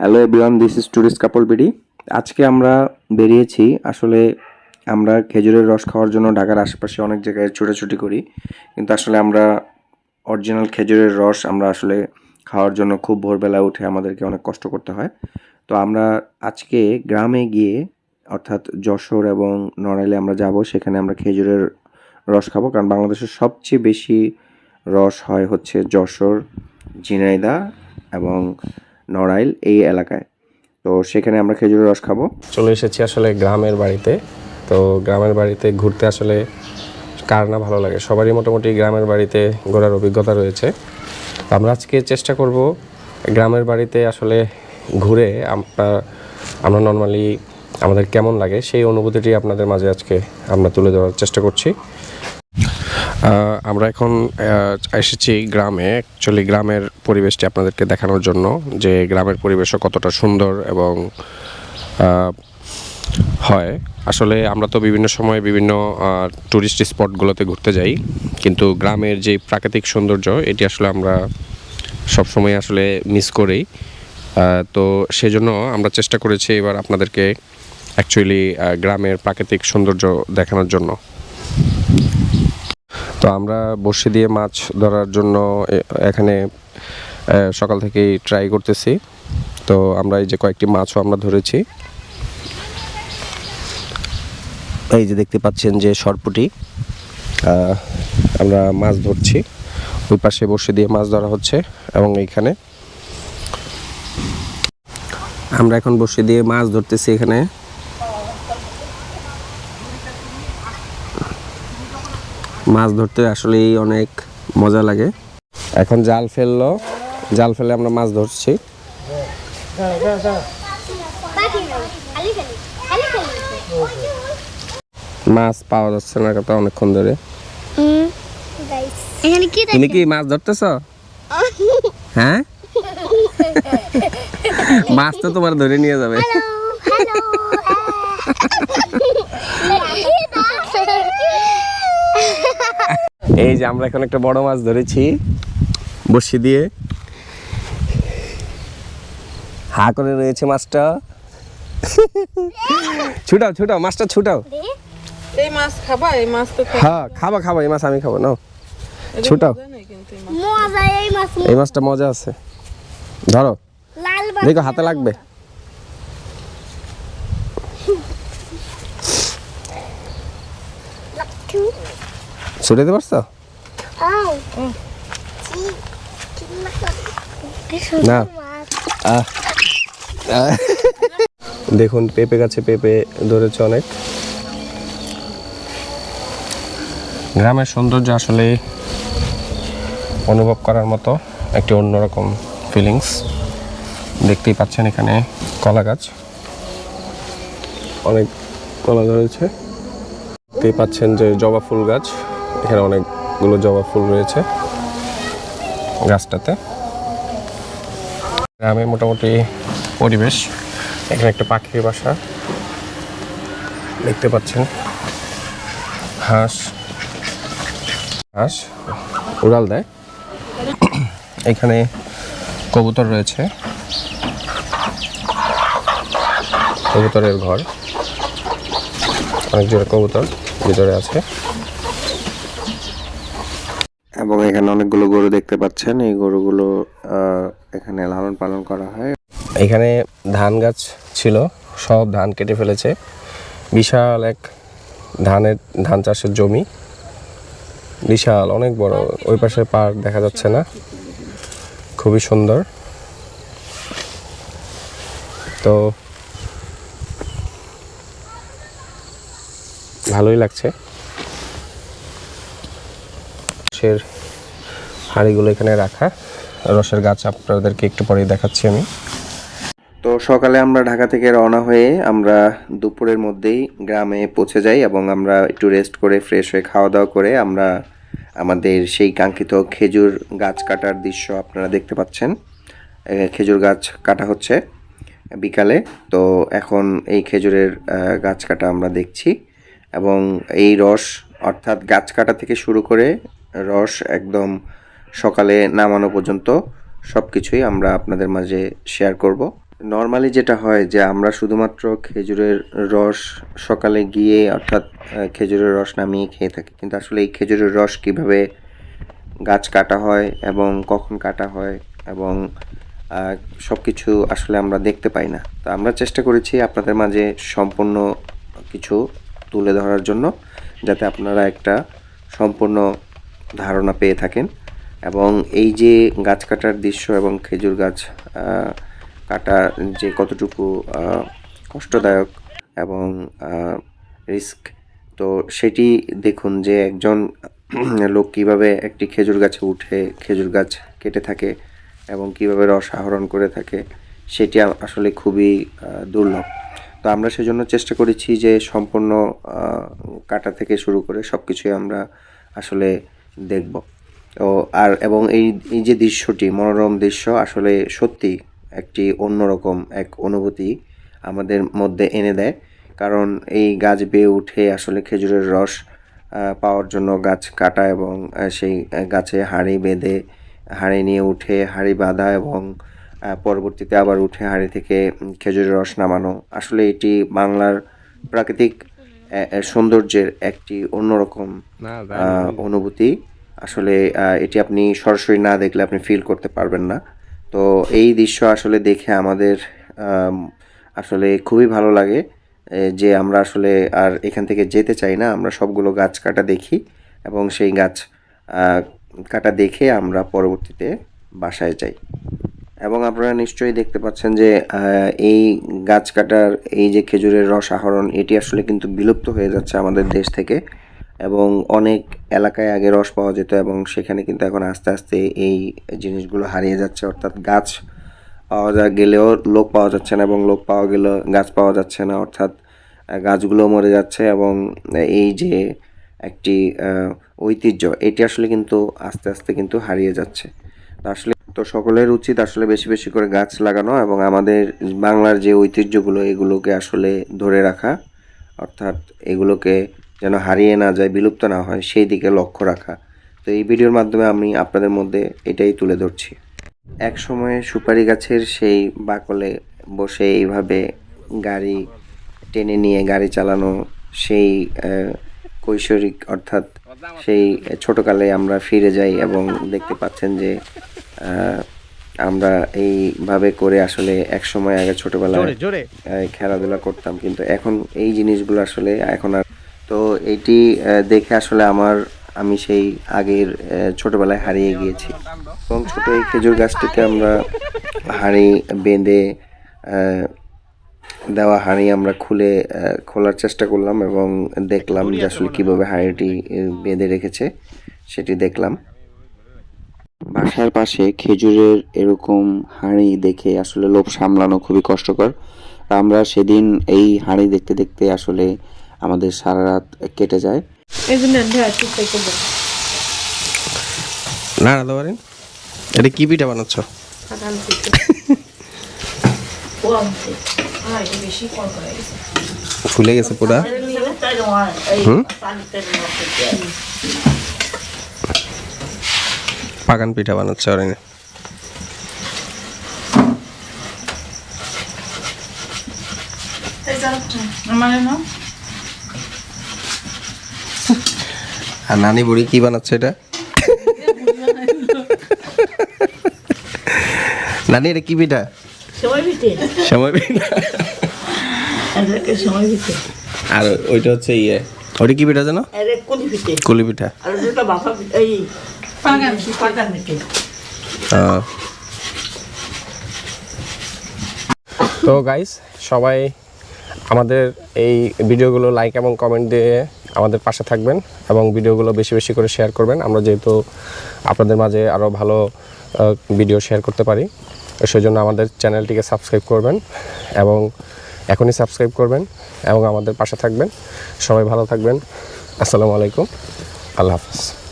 Hello everyone this is tourist couple BD আজকে আমরা বেরিয়েছি, আসলে আমরা খেজুরের রস খাওয়ার জন্য ঢাকার আশেপাশে অনেক জায়গায় ছোটাছুটি করি, কিন্তু আসলে আমরা অরিজিনাল খেজুরের রস আমরা আসলে খাওয়ার জন্য খুব ভোরবেলা উঠে আমাদেরকে অনেক কষ্ট করতে হয়। তো আমরা আজকে গ্রামে গিয়ে, অর্থাৎ যশোর এবং নড়াইলে আমরা যাব, সেখানে আমরা খেজুরের রস খাব, কারণ বাংলাদেশের সবচেয়ে বেশি রস হয় হচ্ছে যশোর, ঝিনাইদহ এবং নড়াইল এই এলাকায়। তো সেখানে আমরা খেজুরের রস খাব। চলে এসেছি আসলে গ্রামের বাড়িতে। তো গ্রামের বাড়িতে ঘুরতে আসলে কার না ভালো লাগে? সবারই মোটামুটি গ্রামের বাড়িতে ঘোরার অভিজ্ঞতা রয়েছে। আমরা আজকে চেষ্টা করব গ্রামের বাড়িতে আসলে ঘুরে আমরা আমরা নর্মালি আমাদের কেমন লাগে সেই অনুভূতিটি আপনাদের মাঝে আজকে আমরা তুলে ধরার চেষ্টা করছি। আমরা এখন এসেছি গ্রামে। অ্যাকচুয়ালি গ্রামের পরিবেশটি আপনাদেরকে দেখানোর জন্য যে গ্রামের পরিবেশও কতটা সুন্দর এবং হয়। আসলে আমরা তো বিভিন্ন সময় বিভিন্ন ট্যুরিস্ট স্পটগুলোতে ঘুরতে যাই, কিন্তু গ্রামের যে প্রাকৃতিক সৌন্দর্য, এটি আসলে আমরা সবসময় আসলে মিস করি। তো সেজন্য আমরা চেষ্টা করেছি এবার আপনাদেরকে অ্যাকচুয়ালি গ্রামের প্রাকৃতিক সৌন্দর্য দেখানোর জন্য। তো আমরা বড়শি দিয়ে মাছ ধরার জন্য এখানে সকাল থেকেই ট্রাই করতেছি। তো আমরা এই যে কয়েকটি মাছও আমরা ধরেছি। এই যে দেখতে পাচ্ছেন যে সরপুটি আমরা মাছ ধরছি। ওই পাশে বসে দিয়ে মাছ ধরা হচ্ছে এবং এইখানে। আমরা এখন বসে দিয়ে মাছ ধরতেছি এখানে। মাছ ধরতে আসলেই অনেক মজা লাগে। এখন জাল ফেলল। জাল ফেলে আমরা মাছ ধরছি। মাছ পাওয়া যাচ্ছে না কথা অনেকক্ষণ ধরে। তুমি কি মাছ ধরতেছ? হ্যাঁ? মাছ তো তোমার ধরে নিয়ে যাবে। এই যে আমরা এখন একটা বড় মাছ ধরেছি। বসি দিয়ে। হা করে রয়েছে মাছটা। ছুটাও ছুটাও মাছটা ছুটাও। এই মাছ খাবা? এই মাছ তো খাবা। হ্যাঁ খাবা খাবা এই মাছ আমি খাব নাও। ছুটাও। মজা এই মাছ। এই মাছটা মজা আছে। ধরো। দেখো হাতে লাগবে। ছুটাইতে পারছ? না। দেখুন, পেঁপে গাছে পেঁপে ধরেছে অনেক। গ্রামের সৌন্দর্য আসলে অনুভব করার মতো একটি অন্যরকম ফিলিংস দেখতেই পাচ্ছেন এখানে কলা গাছ। অনেক কলা ধরেছে। দেখতেই পাচ্ছেন যে জবা ফুল গাছ। এখানে অনেকগুলো জবা ফুল রয়েছে গাছটাতে। গ্রামে মোটামুটি পরিবেশ। এখানে একটা পাখির বাসা দেখতে পাচ্ছেন। হাঁস। হাঁস উড়াল দেয়। এখানে কবুতর রয়েছে। কবুতরের ঘর। অনেক জোরে কবুতর ভিতরে আছে এবং এখানে অনেকগুলো গরু দেখতে পাচ্ছেন। এই গরুগুলো এখানে লালন পালন করা হয়। এখানে ধান গাছ ছিল, সব ধান কেটে ফেলেছে। বিশাল এক ধানের, ধান চাষের জমি। বিশাল, অনেক বড়, ওই পাশে পার্ক দেখা যাচ্ছে না। খুবই সুন্দর। তো ভালোই লাগছে। হাঁড়িগুলো এখানে রাখা। রসের গাছ আপনাদেরকে একটু পরেই দেখাচ্ছি আমি। তো সকালে আমরা ঢাকা থেকে রওনা হয়ে আমরা দুপুরের মধ্যেই গ্রামে পৌঁছে যাই এবং আমরা একটু রেস্ট করে ফ্রেশ হয়ে খাওয়া দাওয়া করে আমরা আমাদের সেই কাঙ্ক্ষিত খেজুর গাছ কাটার দৃশ্য আপনারা দেখতে পাচ্ছেন। খেজুর গাছ কাটা হচ্ছে বিকালে। তো এখন এই খেজুরের গাছ কাটা আমরা দেখছি এবং এই রস অর্থাৎ গাছ কাটা থেকে শুরু করে রস একদম সকালে নামানো পর্যন্ত সব কিছুই আমরা আপনাদের মাঝে শেয়ার করব। নর্মালি যেটা হয় যে আমরা শুধুমাত্র খেজুরের রস সকালে গিয়ে অর্থাৎ খেজুরের রস নামিয়ে খেয়ে থাকি। কিন্তু আসলে এই খেজুরের রস কীভাবে গাছ কাটা হয় এবং কখন কাটা হয় এবং সব কিছু আসলে আমরা দেখতে পাই না। তো আমরা চেষ্টা করেছি আপনাদের মাঝে সম্পূর্ণ কিছু তুলে ধরার জন্য, যাতে আপনারা একটা সম্পূর্ণ ধারণা পেয়ে থাকেন। এবং এই যে গাছ কাটার দৃশ্য এবং খেজুর গাছ কাটা যে কতটুকু কষ্টদায়ক এবং রিস্ক, তো সেটি দেখুন যে একজন লোক কীভাবে একটি খেজুর গাছে উঠে খেজুর গাছ কেটে থাকে এবং কীভাবে রস আহরণ করে থাকে, সেটি আসলে খুবই দুর্লভ। তো আমরা সেজন্য চেষ্টা করেছি যে সম্পূর্ণ কাটা থেকে শুরু করে সব কিছুই আমরা আসলে দেখব। ও আর এবং এই এই যে দৃশ্যটি মনোরম দৃশ্য আসলে সত্যি একটি অন্যরকম এক অনুভূতি আমাদের মধ্যে এনে দেয়। কারণ এই গাছ বেয়ে উঠে আসলে খেজুরের রস পাওয়ার জন্য গাছ কাটা এবং সেই গাছে হাঁড়ি বেঁধে হাঁড়ি নিয়ে উঠে হাঁড়ি বাঁধা এবং পরবর্তীতে আবার উঠে হাঁড়ি থেকে খেজুরের রস নামানো আসলে এটি বাংলার প্রাকৃতিক সৌন্দর্যের একটি অন্যরকম অনুভূতি। আসলে এটি আপনি সরাসরি না দেখলে আপনি ফিল করতে পারবেন না। তো এই দৃশ্য আসলে দেখে আমাদের আসলে খুবই ভালো লাগে যে আমরা আসলে আর এখান থেকে যেতে চাই না। আমরা সবগুলো গাছ কাটা দেখি এবং সেই গাছ কাটা দেখে আমরা পরবর্তীতে বাসায় যাই। এবং আপনারা নিশ্চয়ই দেখতে পাচ্ছেন যে এই গাছ কাটার এই যে খেজুরের রস আহরণ, এটি আসলে কিন্তু বিলুপ্ত হয়ে যাচ্ছে আমাদের দেশ থেকে। এবং অনেক এলাকায় আগে রস পাওয়া যেত এবং সেখানে কিন্তু এখন আস্তে আস্তে এই জিনিসগুলো হারিয়ে যাচ্ছে, অর্থাৎ গাছ পাওয়া যা, গেলেও লোক পাওয়া যাচ্ছে না এবং লোক পাওয়া গেলেও গাছ পাওয়া যাচ্ছে না, অর্থাৎ গাছগুলো মরে যাচ্ছে এবং এই যে একটি ঐতিহ্য, এটি আসলে কিন্তু আস্তে আস্তে কিন্তু হারিয়ে যাচ্ছে। আসলে তো সকলের উচিত আসলে বেশি বেশি করে গাছ লাগানো এবং আমাদের বাংলার যে ঐতিহ্যগুলো, এগুলোকে আসলে ধরে রাখা, অর্থাৎ এগুলোকে যেন হারিয়ে না যায় বিলুপ্ত না হয় সেই দিকে লক্ষ্য রাখা। তো এই ভিডিওর মাধ্যমে আমি আপনাদের মধ্যে এটাই তুলে ধরছি। এক সময়ে সুপারি গাছের সেই বাকলে বসে এইভাবে গাড়ি টেনে নিয়ে গাড়ি চালানো সেই কৈশোরিক অর্থাৎ সেই ছোটকালে আমরা ফিরে যাই এবং দেখতে পাচ্ছেন যে আমরা এইভাবে করে আসলে এক সময় আগে ছোটবেলায় খেলাধুলা করতাম। কিন্তু এখন এই জিনিসগুলো আসলে এখন আর তো আহ, দেখে আসলে আমার আমি সেই আগের ছোটবেলায় হারিয়ে গিয়েছি। এবং ছোট এই খেজুর গাছটিতে আমরা হাঁড়ি বেঁধে দেওয়া হাঁড়ি আমরা খুলে খোলার চেষ্টা করলাম এবং দেখলাম যে আসলে কীভাবে হাঁড়িটি বেঁধে রেখেছে সেটি দেখলাম। বাসার পাশে খেজুরের এরকম হাঁড়ি দেখে আসলে লোভ সামলানো খুবই কষ্টকর। আমরা সেদিন এই হাঁড়ি দেখতে দেখতে আসলে আমাদের সারা রাত কেটে যায়। এই জন্য ঢেয়া চিস্তা করব। না রাধা পারেন এটা কি পিঠা বানাচ্ছ? ফুলে গেছে পুরা? হুম? পাকান পিঠা বানাচ্ছে ওরা মানে না আর নানি বুড়ি কি বানাচ্ছে এটা? নানি এটা কি পিঠা? সময় পিঠা। আর ওইটা হচ্ছে ইয়ে। ওইটা কি পিঠা জানো? কুলি পিঠা। তো গাইস সবাই আমাদের এই ভিডিওগুলো লাইক এবং কমেন্ট দিয়ে আমাদের পাশে থাকবেন এবং ভিডিওগুলো বেশি বেশি করে শেয়ার করবেন। আমরা যেহেতু আপনাদের মাঝে আরও ভালো ভিডিও শেয়ার করতে পারি সেই জন্য আমাদের চ্যানেলটিকে সাবস্ক্রাইব করবেন এবং এখনই সাবস্ক্রাইব করবেন এবং আমাদের পাশে থাকবেন। সবাই ভালো থাকবেন। আসসালামু আলাইকুম। আল্লাহ হাফিজ।